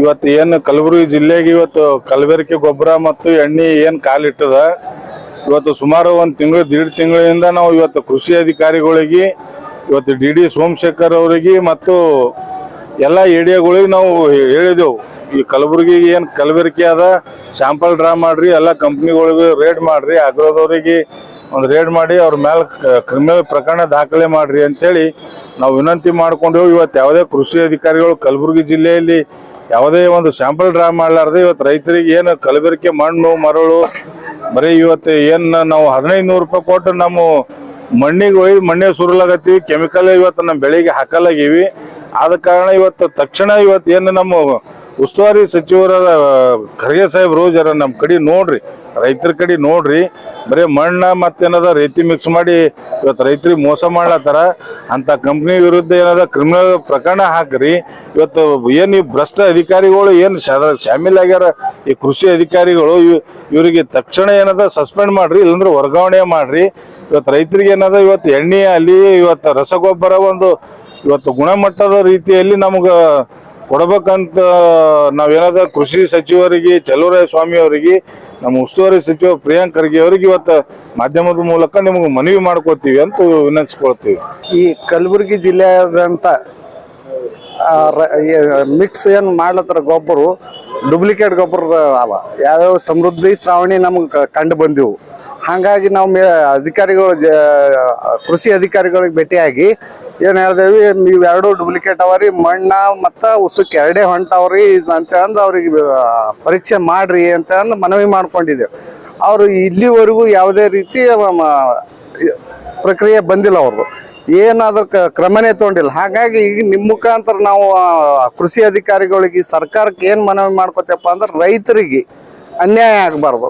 ಇವತ್ತು ಏನು ಕಲಬುರಗಿ ಜಿಲ್ಲೆಗೆ ಇವತ್ತು ಕಲಬೆರಕೆ ಗೊಬ್ಬರ ಮತ್ತು ಎಣ್ಣೆ ಏನು ಕಾಲಿಟ್ಟದ? ಇವತ್ತು ಸುಮಾರು ಒಂದು ತಿಂಗಳು, ದೀಡ್ ತಿಂಗಳಿಂದ ನಾವು ಇವತ್ತು ಕೃಷಿ ಅಧಿಕಾರಿಗಳಿಗೆ, ಇವತ್ತು ಡಿ ಡಿ ಸೋಮಶೇಖರ್ ಅವರಿಗೆ ಮತ್ತು ಎಲ್ಲ ಏರಿಯಾಗಳಿಗೆ ನಾವು ಹೇಳಿದೆವು. ಈ ಕಲಬುರಗಿಗೆ ಏನು ಕಲಬೆರಕೆ ಅದ ಸ್ಯಾಂಪಲ್ ಡ್ರಾ ಮಾಡ್ರಿ, ಎಲ್ಲ ಕಂಪ್ನಿಗಳಿಗೆ ರೇಡ್ ಮಾಡ್ರಿ, ಅಗ್ರದವರಿಗೆ ಒಂದು ರೇಡ್ ಮಾಡಿ, ಅವ್ರ ಮೇಲೆ ಕ್ರಿಮಿನಲ್ ಪ್ರಕರಣ ದಾಖಲೆ ಮಾಡ್ರಿ ಅಂತೇಳಿ ನಾವು ವಿನಂತಿ ಮಾಡ್ಕೊಂಡೆವು. ಇವತ್ತು ಯಾವುದೇ ಕೃಷಿ ಅಧಿಕಾರಿಗಳು ಕಲಬುರಗಿ ಜಿಲ್ಲೆಯಲ್ಲಿ ಯಾವುದೇ ಒಂದು ಸ್ಯಾಂಪಲ್ ಡ್ರಾ ಮಾಡಲಾರ್ದೆ ಇವತ್ತು ರೈತರಿಗೆ ಏನು ಕಲಬೆರಕೆ ಮಣ್ಣು, ಮರಳು, ಬರೀ ಇವತ್ತು ಏನು ನಾವು ಹದಿನೈದು ನೂರು ರೂಪಾಯಿ ಕೊಟ್ಟು ನಮ್ಮ ಮಣ್ಣಿಗೆ ಒಯ್ದು ಮಣ್ಣೆ ಸುರುಲಾಗತ್ತೀವಿ ಕೆಮಿಕಲ್ ಇವತ್ತು ನಮ್ಮ ಬೆಳೆಗೆ ಹಾಕಲಾಗೀವಿ. ಆದ ಕಾರಣ ಇವತ್ತು ತಕ್ಷಣ ಇವತ್ತು ಏನು ನಮ್ಮ ಉಸ್ತುವಾರಿ ಸಚಿವರ ಖರ್ಗೆ ಸಾಹೇಬ್ರು ಜರ ನಮ್ಮ ಕಡೆ ನೋಡ್ರಿ, ರೈತರ ಕಡೆ ನೋಡ್ರಿ, ಬರೀ ಮಣ್ಣ ಮತ್ತೇನದ ರೈತಿ ಮಿಕ್ಸ್ ಮಾಡಿ ಇವತ್ತು ರೈತರಿಗೆ ಮೋಸ ಮಾಡ್ಲತ್ತಾರ, ಅಂತ ಕಂಪ್ನಿ ವಿರುದ್ಧ ಏನದ ಕ್ರಿಮಿನಲ್ ಪ್ರಕರಣ ಹಾಕ್ರಿ, ಇವತ್ತು ಏನು ಈ ಭ್ರಷ್ಟ ಅಧಿಕಾರಿಗಳು ಏನು ಶಾಮೀಲ್ ಆಗ್ಯಾರ, ಈ ಕೃಷಿ ಅಧಿಕಾರಿಗಳು, ಇವ್- ಇವರಿಗೆ ತಕ್ಷಣ ಏನದ ಸಸ್ಪೆಂಡ್ ಮಾಡ್ರಿ, ಇಲ್ಲಾಂದ್ರೆ ವರ್ಗಾವಣೆ ಮಾಡ್ರಿ ಇವತ್ತು ರೈತರಿಗೆ ಏನದ ಇವತ್ತು ಎಣ್ಣೆ ಅಲ್ಲಿ ಇವತ್ತು ರಸಗೊಬ್ಬರ ಒಂದು, ಇವತ್ತು ಗುಣಮಟ್ಟದ ರೀತಿಯಲ್ಲಿ ನಮ್ಗೆ ಕೊಡ್ಬೇಕಂತ ನಾವೇನಾದ ಕೃಷಿ ಸಚಿವರಿಗೆ ಚಲುವರಾಯ ಸ್ವಾಮಿ ಅವರಿಗೆ, ನಮ್ಮ ಉಸ್ತುವಾರಿ ಸಚಿವ ಪ್ರಿಯಾಂಕ್ ಖರ್ಗೆ ಅವರಿಗೆ ಇವತ್ತು ಮಾಧ್ಯಮದ ಮೂಲಕ ನಿಮಗೆ ಮನವಿ ಮಾಡ್ಕೋತೀವಿ ಅಂತ ವಿನಂತಿಸ್ಕೊಳ್ತೀವಿ. ಈ ಕಲಬುರಗಿ ಜಿಲ್ಲೆಯಾದಂಥ ಮಿಕ್ಸ್ ಏನು ಮಾಡ್ಲತ್ತಾರ ಗೊಬ್ಬರು, ಡೂಪ್ಲಿಕೇಟ್ ಗೊಬ್ಬರ ಅವ. ಯಾವ್ಯಾವ ಸಮೃದ್ಧಿ ಶ್ರಾವಣಿ ನಮ್ಗೆ ಕಂಡು ಬಂದಿವು. ಹಾಗಾಗಿ ನಾವು ಅಧಿಕಾರಿಗಳು ಕೃಷಿ ಅಧಿಕಾರಿಗಳಿಗೆ ಭೇಟಿಯಾಗಿ ಏನು ಹೇಳ್ದೇವಿ ನೀವು ಎರಡು ಡೂಪ್ಲಿಕೇಟ್ ಅವರಿ, ಮಣ್ಣ ಮತ್ತು ಉಸುಕ್ ಎರಡೇ ಹೊಂಟವ್ರಿ ಅಂತ ಅಂದ್ ಅವ್ರಿಗೆ ಪರೀಕ್ಷೆ ಮಾಡ್ರಿ ಅಂತ ಅಂದ್ ಮನವಿ ಮಾಡ್ಕೊಂಡಿದ್ದೆವು. ಅವರು ಇಲ್ಲಿವರೆಗೂ ಯಾವುದೇ ರೀತಿ ಪ್ರಕ್ರಿಯೆ ಬಂದಿಲ್ಲ ಅವ್ರದ್ದು ಏನಾದ್ರೂ ಕ್ರಮನೇ ತಗೊಂಡಿಲ್ಲ. ಹಾಗಾಗಿ ಈಗ ನಿಮ್ಮ ಮುಖಾಂತರ ನಾವು ಕೃಷಿ ಅಧಿಕಾರಿಗಳಿಗೆ, ಸರ್ಕಾರಕ್ಕೆ ಏನು ಮನವಿ ಮಾಡ್ಕೋತೇಪ್ಪ ಅಂದ್ರೆ ರೈತರಿಗೆ ಅನ್ಯಾಯ ಆಗಬಾರ್ದು.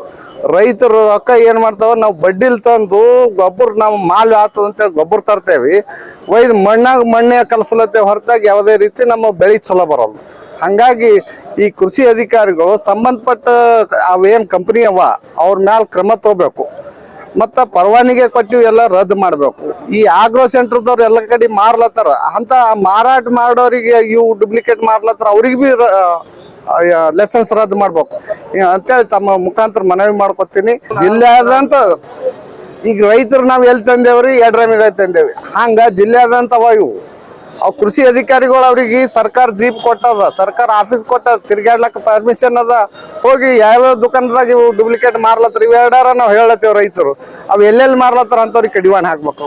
ರೈತರು ರೊಕ್ಕ ಏನು ಮಾಡ್ತಾವ? ನಾವು ಬಡ್ಡಿಲ್ ತಂದು ಗೊಬ್ಬರ ನಾವು ಮಾಲ್ ಆತದ ಅಂತ ಗೊಬ್ಬರ ತರ್ತೇವಿ. ಒಯ್ದು ಮಣ್ಣಾಗ ಮಣ್ಣೆ ಕಲಸಲತ್ತೆ ಹೊರತಾಗಿ ಯಾವುದೇ ರೀತಿ ನಮ್ಮ ಬೆಳೆ ಚಲೋ ಬರಲ್ಲ ಹಂಗಾಗಿ ಈ ಕೃಷಿ ಅಧಿಕಾರಿಗಳು ಸಂಬಂಧಪಟ್ಟ ಅವೇನ್ ಕಂಪನಿ ಅವ, ಅವ್ರ ಮ್ಯಾಲ ಕ್ರಮ ತಗೋಬೇಕು. ಮತ್ತ ಪರವಾನಿಗೆ ಕೊಟ್ಟಿವಿ ಎಲ್ಲ ರದ್ದು ಮಾಡ್ಬೇಕು. ಈ ಆಗ್ರೋ ಸೆಂಟರ್ದವ್ರು ಎಲ್ಲ ಕಡೆ ಮಾರ್ಲತ್ತಾರ. ಅಂತ ಮಾರಾಟ ಮಾಡೋರಿಗೆ ಇವು ಡುಪ್ಲಿಕೇಟ್ ಮಾರ್ಲತ್ತಾರ. ಅವ್ರಿಗೆ ಬಿ ಲೆಸನ್ಸ್ ರದ್ದು ಮಾಡ್ಬೇಕು. ಅಂತೇಳಿ ತಮ್ಮ ಮುಖಾಂತರ ಮನವಿ ಮಾಡ್ಕೊತೀನಿ. ಜಿಲ್ಲೆಯಾದಂತ ಈಗ ರೈತರು ನಾವು ಎಲ್ಲಿ ತಂದೇವ್ರಿ? ಮೇಲೆ ತಂದೇವಿ ಹಂಗ ಜಿಲ್ಲೆಯಾದಂತವ ಇವು. ಅವ್ ಕೃಷಿ ಅಧಿಕಾರಿಗಳು ಅವ್ರಿಗೆ ಸರ್ಕಾರ ಜೀಪ್ ಕೊಟ್ಟದ, ಸರ್ಕಾರ ಆಫೀಸ್ ಕೊಟ್ಟದ ತಿರ್ಗಾಡ್ಲಕ್ಕ ಪರ್ಮಿಷನ್ ಅದ. ಹೋಗಿ ಯಾವ್ಯಾವ ದುಕಾನದಾಗ ಇವು ಡೂಪ್ಲಿಕೇಟ್ ಮಾರ್ಲತ್ತರ, ಇವೆರಡಾರ ನಾವು ಹೇಳತ್ತೇವ್ ರೈತರು. ಅವ್ ಎಲ್ಲೆಲ್ಲಿ ಮಾರ್ಲತ್ತಾರ ಅಂತವ್ರಿಗೆ ಕಡಿವಾಣ ಹಾಕ್ಬೇಕು.